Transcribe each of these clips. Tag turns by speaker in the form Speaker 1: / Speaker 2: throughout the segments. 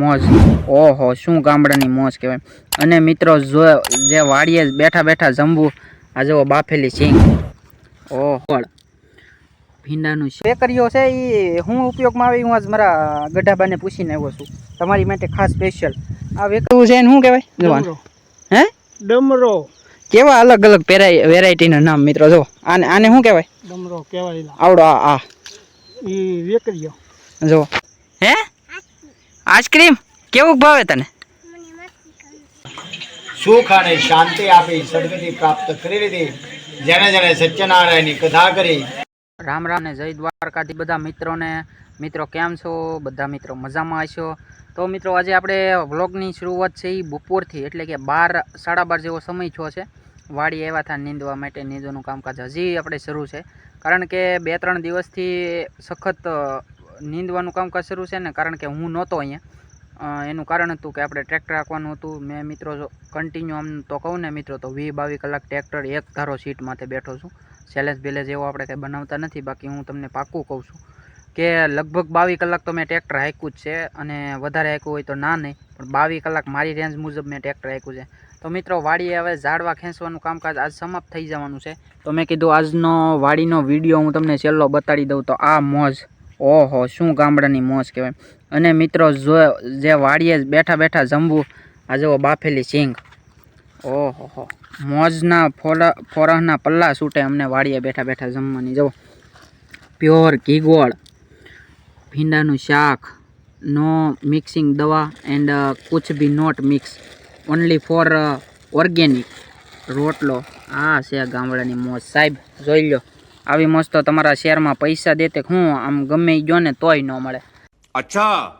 Speaker 1: મોજ. ઓહો શું ગામડાની મોજ કહેવાય. અને મિત્રો જો જે વાડીએ બેઠા બેઠા જમવું આ જુઓ બાફેલી સિંગ ઓહો. ભીંડાનું બેકરીઓ છે એ હું ઉપયોગમાં આવી હું આજ મારા ગઢાબાને પૂછીને આવ્યો છું. તમારી માટે ખાસ સ્પેશિયલ આ વેકરું છે શું કહેવાય? જોવાનું હે?
Speaker 2: ડમરો.
Speaker 1: કેવા અલગ અલગ પેરાય વેરાયટીના નામ મિત્રો જો આને આને શું કહેવાય?
Speaker 2: ડમરો કહેવાય
Speaker 1: આવડો આ આ.
Speaker 2: એ વેકરીઓ.
Speaker 1: જો હે? આઈસ્ક્રીમ? કેવું ભાવે તને?
Speaker 3: સુખ અને શાંતિ આપી સદગતિ પ્રાપ્ત કરી લીધી? જેને જેને સત્યનારાયણની કથા કરી.
Speaker 1: રામ રામ ને જય દ્વારકાથી બધા મિત્રોને. મિત્રો કેમ છો? બધા મિત્રો મજામાં હશો? તો મિત્રો આજે આપણે વ્લોગની શરૂઆત છે એ બપોરથી એટલે કે બાર સાડા બાર જેવો સમય થયો છે. વાડી એવા હતા નીંદવા માટે નીંદવાનું કામકાજ હજી આપણે શરૂ છે. કારણ કે બે ત્રણ દિવસથી સખત નીંદવાનું કામકાજ શરૂ છે ને, કારણ કે હું નહોતો અહીંયા. એનું કારણ હતું કે આપણે ટ્રેક્ટર રાખવાનું હતું. મેં મિત્રો કન્ટિન્યુ આમ તો કહું ને મિત્રો, તો વીસ બાવીસ કલાક ટ્રેક્ટર એક ધારો સીટ માથે બેઠો છું. સેલેસ બેલેસ એવો આપણે કંઈ બનાવતા નથી. બાકી હું તમને પાક્કું કહું છું કે લગભગ બાવીસ કલાક તો મેં ટ્રેક્ટર હાંક્યું જ છે અને વધારે હાંક્યું હોય તો ના નહીં, પણ બાવીસ કલાક મારી રેન્જ મુજબ મેં ટ્રેક્ટર હાંક્યું છે. તો મિત્રો, વાડીએ હવે ઝાડવા ખેંચવાનું કામકાજ આજ સમાપ્ત થઈ જવાનું છે. તો મેં કીધું આજનો વાડીનો વીડિયો હું તમને છેલ્લો બતાડી દઉં તો આ મોજ. ઓહો, શું ગામડાની મોજ કહેવાય. અને મિત્રો, જો જે વાડીએ બેઠા બેઠા જમવું આ જુઓ બાફેલી સિંગ. ઓહો મોજના ફોરા ફોરહના પલ્લા છૂટે અમને વાડીએ બેઠા બેઠા જમવાની. જુઓ, પ્યોર ઘીગોળ, ભીંડાનું શાક, નો મિક્સિંગ દવા, એન્ડ કુછ બી not mix. Only for organic રોટલો. આ છે ગામડાની મોજ. સાહેબ, જોઈ લો આવી મસ્ત તમારા શેરમાં પૈસા દેતે હું આમ ગમે ગયો ને તોય ન મળે.
Speaker 4: અચ્છા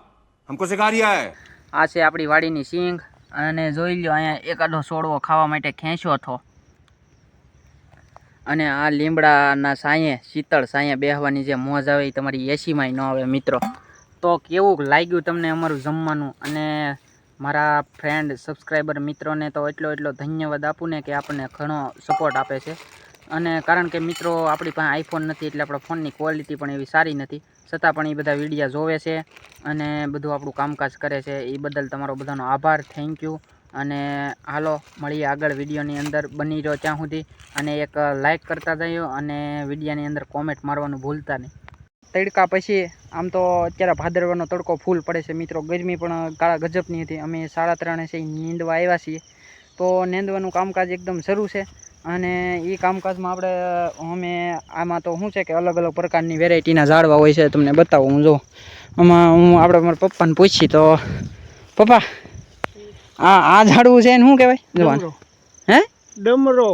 Speaker 4: હમકો સિખા રહ્યા હે
Speaker 1: આ છે આપણી વાડીની સિંગ અને જોઈ લ્યો અહીંયા એકાદો સોડવો ખાવા માટે ખેંચ્યો હતો. અને આ લીમડાના સાંયે શીતળ સાંયે બેહવાની જે મોજ આવે એ તમારી એસીમાંય ન આવે મિત્રો. તો કેવું લાગ્યું તમને અમારું જમવાનું? અને મારા ફ્રેન્ડ સબસ્ક્રાઈબર મિત્રોને તો એટલો એટલો ધન્યવાદ આપું ને કે આપણને ઘણો સપોર્ટ આપે છે. અને કારણ કે મિત્રો આપણી પાસે આઈફોન નથી એટલે આપણા ફોનની ક્વોલિટી પણ એવી સારી નથી. છતાં પણ એ બધા વિડીયા જોવે છે અને બધું આપણું કામકાજ કરે છે. એ બદલ તમારો બધાનો આભાર. થેન્ક યુ અને હાલો, મળીએ આગળ વિડીયોની અંદર. બની રહ્યો ત્યાં સુધી. અને એક લાઇક કરતા જજો અને વિડીયાની અંદર કોમેન્ટ મારવાનું ભૂલતા નહીં. તડકા પછી આમ તો અત્યારે ભાદરવાનો તડકો ફૂલ પડે છે. મિત્રો, ગરમી પણ કાળા ગજબની હતી. અમે સાડા ત્રણે છે નીંદવા આવ્યા છીએ. તો નીંદવાનું કામકાજ એકદમ શરૂ છે. અને એ કામકાજમાં આપણે અમે આમાં તો શું છે કે અલગ અલગ પ્રકારની વેરાયટીના ઝાડવા હોય છે તમને બતાવું હું જો. આમાં હું આપણે મારા પપ્પાને પૂછી તો પપ્પા આ આ ઝાડવું છે ને શું કહેવાય? જોવાનું હે?
Speaker 2: ડમરો.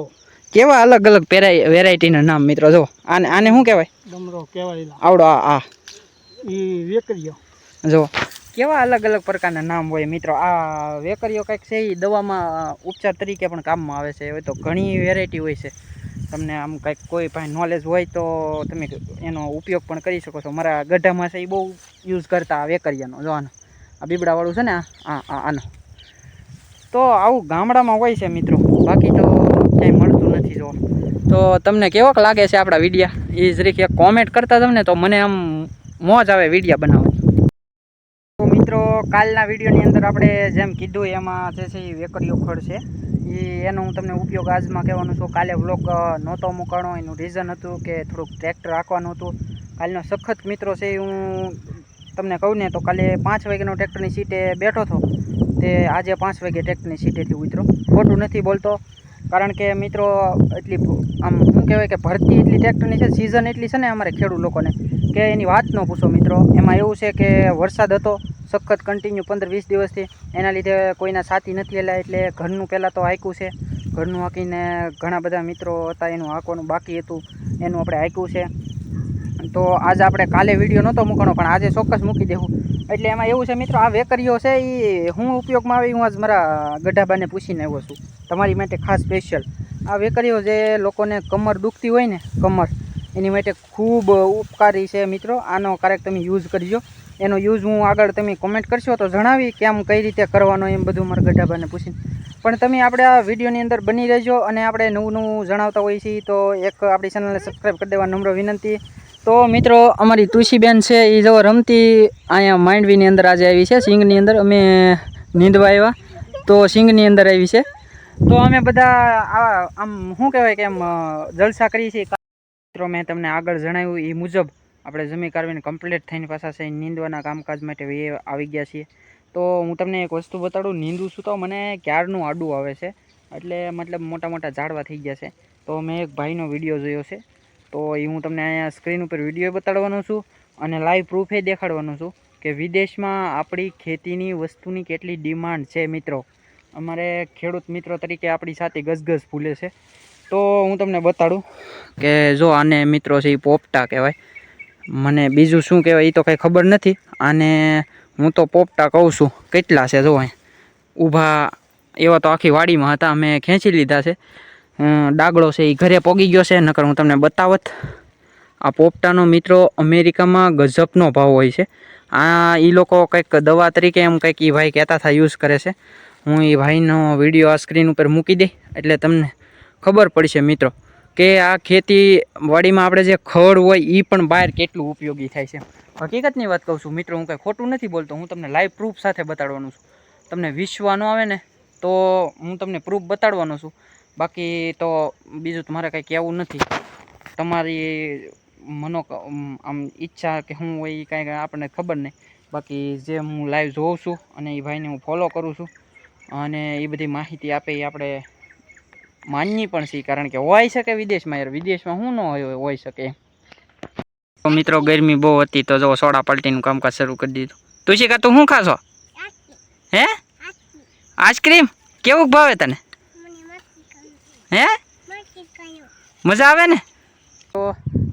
Speaker 1: કેવા અલગ અલગ પેરાય વેરાયટીના નામ મિત્રો જો. આને આને શું કહેવાય?
Speaker 2: ડમરો કહેવાય
Speaker 1: આવડો આ આ.
Speaker 2: વેકરીઓ.
Speaker 1: જો. કેવા અલગ અલગ પ્રકારના નામ હોય મિત્રો? આ વેકરીઓ કંઈક છે એ દવામાં ઉપચાર તરીકે પણ કામમાં આવે છે. હવે તો ઘણી વેરાયટી હોય છે. તમને આમ કંઈક કોઈ પાસે નોલેજ હોય તો તમે એનો ઉપયોગ પણ કરી શકો છો. મારા ગઢામાં છે એ બહુ યુઝ કરતા વેકરિયાનો. જો આનો. આ બીબડાવાળું છે ને, આ આનો. તો આવું ગામડામાં હોય છે મિત્રો. બાકી તો ક્યાંય મળતું નથી જો. તો તમને કેવોક લાગે છે આપણા વિડીયા? એ જરીક એક કોમેન્ટ કરતા તમને તો મને આમ મોજ આવે વિડીયા બનાવવાની તો મિત્રો, કાલના વિડીયોની અંદર આપણે જેમ કીધું એમાં જે છે એ વેકરીઓ ખડ છે. એ એનો હું તમને ઉપયોગ આજમાં કહેવાનું છું. કાલે વ્લોગ નહોતો મૂકવાનો. એનું રીઝન હતું કે થોડુંક ટ્રેક્ટર રાખવાનું હતું. કાલનો સખત મિત્રો છે હું તમને કહું ને તો કાલે પાંચ વાગ્યાનો ટ્રેક્ટરની સીટે બેઠો હતો. તે આજે પાંચ વાગે ટ્રેક્ટરની સીટેથી ઉતરો. ખોટું નથી બોલતો. કારણ કે મિત્રો, એટલી આમ શું કહેવાય કે ભરતી એટલી ટ્રેક્ટરની છે સિઝન એટલી છે ને અમારે ખેડૂત લોકોને, કે એની વાત ન પૂછો મિત્રો. એમાં એવું છે કે વરસાદ હતો સખત કન્ટિન્યુ પંદર વીસ દિવસથી એના લીધે કોઈના સાથી નથી એલા, એટલે ઘરનું પહેલાં તો હાંક્યું છે. ઘરનું હાંકીને ઘણા બધા મિત્રો હતા, એનું હાંકવાનું બાકી હતું, એનું આપણે હાંક્યું છે. તો આજે આપણે કાલે વીડિયો નહોતો મૂકવાનો, પણ આજે ચોક્કસ મૂકી દેવું. એટલે એમાં એવું છે મિત્રો, આ વેકરીઓ છે એ હું ઉપયોગમાં આવી, હું આજ મારા ગઢાબાને પૂછીને આવ્યો છું. તમારી માટે ખાસ સ્પેશિયલ આ વેકરીઓ જે લોકોને કમર દુખતી હોય ને, કમર, એની માટે ખૂબ ઉપકારી છે મિત્રો. આનો ક્યારેક તમે યુઝ કરજો. એનો યુઝ હું આગળ તમે કોમેન્ટ કરશો તો જણાવી કે આમ કઈ રીતે કરવાનો એમ બધું મારા ગઢાબાને પૂછીને. પણ તમે આપણે આ વિડીયોની અંદર બની રહેજો અને આપણે નવું નવું જણાવતા હોઈએ છીએ, તો એક આપણી ચેનલને સબસ્ક્રાઈબ કરી દેવા નમ્ર વિનંતી. તો મિત્રો, અમારી તુલસીબેન છે એ જો રમતી અહીંયા માંડવીની અંદર આજે આવી છે, સિંગની અંદર અમે નીંદવા આવ્યા. તો સિંગની અંદર આવી છે. તો અમે બધા આ આમ શું કહેવાય કે એમ જલસા કરીએ છીએ. મિત્રો, મેં તમને આગળ જણાવ્યું એ મુજબ. આપણે જમી કાઢવીને કમ્પ્લીટ થઈને પાછા છે નીંદવાના કામકાજ માટે એ આવી ગયા છીએ. તો હું તમને એક વસ્તુ બતાડું નીંદું છું તો મને ક્યારનું આડું આવે છે? એટલે મતલબ મોટા મોટા ઝાડવા થઈ ગયા છે. તો મેં એક ભાઈનો વીડિયો જોયો છે. તો એ હું તમને અહીંયા સ્ક્રીન ઉપર વીડિયો બતાડવાનો છું અને લાઈવ પ્રૂફે દેખાડવાનો છું કે વિદેશમાં આપણી ખેતીની વસ્તુની કેટલી ડિમાન્ડ છે મિત્રો. અમારે ખેડૂત મિત્રો તરીકે આપણી સાથે ગસગસ ફૂલે છે. તો હું તમને બતાડું કે જો આને મિત્રો છે એ પોપટા કહેવાય. મને બીજું શું કહેવાય એ તો કંઈ ખબર નથી. અને હું તો પોપટા કહું છું, કેટલા છે જો ઊભા એવા તો આખી વાડીમાં હતા, અમે ખેંચી લીધા છે. ડાગડો છે એ ઘરે પોગી ગયો છે, નકર હું તમને બતાવત. આ પોપટાનો મિત્રો અમેરિકામાં ગજબનો ભાવ હોય છે. આ એ લોકો કંઈક દવા તરીકે એમ કંઈક એ ભાઈ કહેતા હતા, યુઝ કરે છે. હું એ ભાઈનો વીડિયો આ સ્ક્રીન ઉપર મૂકી દઈ એટલે તમને ખબર પડશે, મિત્રો. કે આ ખેતીવાડીમાં આપણે જે ખડ હોય એ પણ બહાર કેટલું ઉપયોગી થાય છે. હકીકતની વાત કહું છું, મિત્રો, હું કંઈ ખોટું નથી બોલતો, હું તમને લાઈવ પ્રૂફ સાથે બતાડવાનું છું. તમને વિશ્વાનો આવે ને, તો હું તમને પ્રૂફ બતાડવાનો છું. બાકી તો બીજું તમારે કંઈ કહેવું નથી. તમારી મનો આમ ઈચ્છા કે હું હોય એ કાંઈ આપણને ખબર નહીં. બાકી જે હું લાઈવ જોઉં છું અને એ ભાઈને હું ફોલો કરું છું અને એ બધી માહિતી આપે એ આપણે માનવી પણ છીએ કારણ કે હોય શકે વિદેશમાં યાર, વિદેશમાં શું ન હોય હોય શકે. તો મિત્રો, ગરમી બહુ હતી, તો જો સોડા પલટીનું કામકાજ શરૂ કરી દીધું. તુલસી, કા તું શું ખાશો? હે? આઈસ્ક્રીમ? કેવું ભાવે તને? હે? મજા આવે ને? તો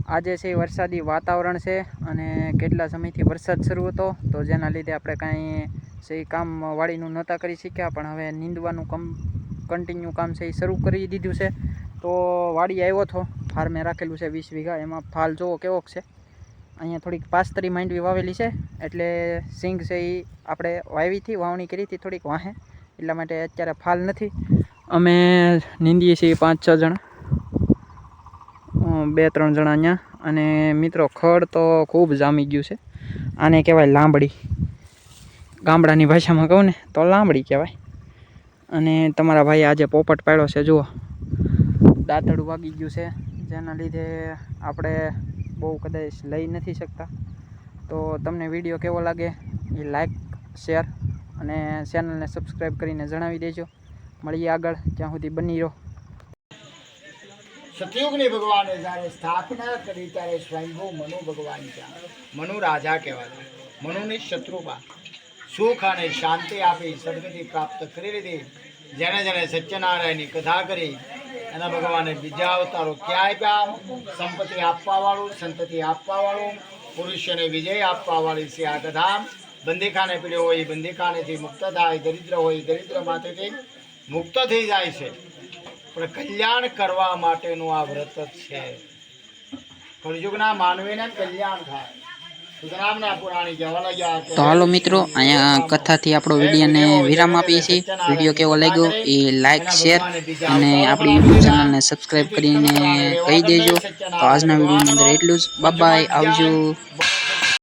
Speaker 1: આજે છે વરસાદી વાતાવરણ છે, અને કેટલા સમયથી વરસાદ શરૂ હતો, તો જેના લીધે આપણે કાંઈ છે કામ વાળીનું નહોતા કરી શક્યા, પણ હવે નીંદવાનું કમ કન્ટિન્યુ કામ છે એ શરૂ કરી દીધું છે. તો વાડી આવ્યો હતો, ફાર્મે રાખેલું છે વીસ વીઘા, એમાં ફાલ જોવો કેવોક છે? અહીંયા થોડીક પાસ્તરી માંડવી વાવેલી છે, એટલે સિંગ છે એ આપણે વાવીથી, વાવણી કરી હતી થોડીક વાહે, એટલા માટે અત્યારે ફાલ નથી. અમે નીંદીએ છીએ પાંચ છ જણા. બે ત્રણ જણા અહીંયા. અને મિત્રો, ખડ તો ખૂબ જામી ગયું છે. આને કહેવાય લાંબડી. ગામડાની ભાષામાં કહું ને, તો લાંબડી કહેવાય. અને તમારા ભાઈ આજે પોપટ પાડ્યો છે, જુઓ. દાંતડું વાગી ગયું છે. જેના લીધે આપણે બહુ કદાચ લઈ નથી શકતા. તો તમને વીડિયો કેવો લાગે એ લાઈક, શેર અને ચેનલને સબસ્ક્રાઈબ કરીને જણાવી દેજો. મળીએ આગળ, ત્યાં સુધી બની રહો.
Speaker 3: સતયુગની ભગવાને જ્યારે સ્થાપના કરી ત્યારે સ્વયંભૂ મનુ ભગવાન મનુ રાજા કહેવાય મનુની શત્રુપા સુખ અને શાંતિ આપી સદગતિ પ્રાપ્ત કરી લીધી. જેને જેને સત્યનારાયણની કથા કરી, એના ભગવાને બીજા અવતારો ક્યાંય આપ્યા? સંપત્તિ આપવાવાળું, સંતતિ આપવાવાળું, પુરુષને વિજય આપવાવાળી છે આ કથા. બંદીખાને પીડ્યો હોય, બંદીખાનેથી મુક્ત થાય, દરિદ્ર હોય, દરિદ્ર માટેથી મુક્ત થઈ જાય છે. પણ કલ્યાણ કરવા માટેનું આ વ્રત છે. કળયુગના માનવીને કલ્યાણ થાય.
Speaker 1: તો હાલો મિત્રો, અહીંયા કથાથી આપણો વિડીયોને વિરામ આપીએ છીએ. વીડિયો કેવો લાગ્યો એ લાઇક શેર અને આપણી યુટ્યુબ ચેનલને સબસ્ક્રાઈબ કરીને કહી દેજો. તો આજના વિડીયોની અંદર એટલું જ. બાય આવજો.